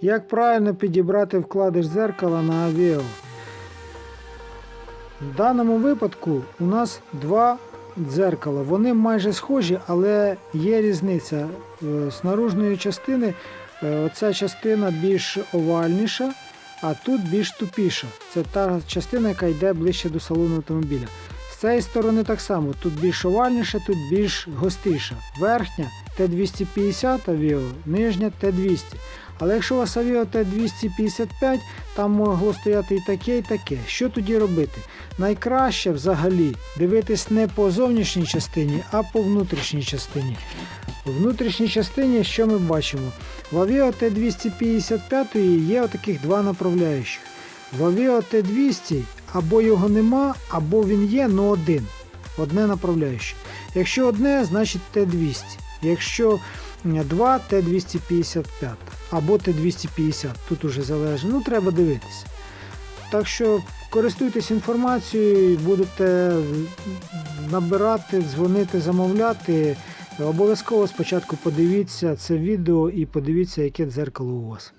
Як правильно підібрати вкладиш дзеркала на авіо? В даному випадку у нас два дзеркала. Вони майже схожі, але є різниця. Е, З наружної частини е, оця частина більш овальніша, а тут більш тупіша. Це та частина, яка йде ближче до салону автомобіля. Цієї сторони так само, тут більш овальніша, тут більш гостріша. Верхня Т250 авіо, нижня Т200. Але якщо у вас авіо Т255, там могло стояти і таке, і таке. Що тоді робити? Найкраще взагалі дивитись не по зовнішній частині, а по внутрішній частині. У внутрішній частині що ми бачимо? В авіо Т255 є отаких два направляючих. В авіо Т200 або його нема, або він є, но один. Одне направляюще. Якщо одне, значить Т200. Якщо м, два, Т255 або Т250. Тут уже залежить. Ну, треба дивитися. Так що користуйтесь інформацією, будете набирати, дзвонити, замовляти. Обов'язково спочатку подивіться це відео і подивіться, яке дзеркало у вас.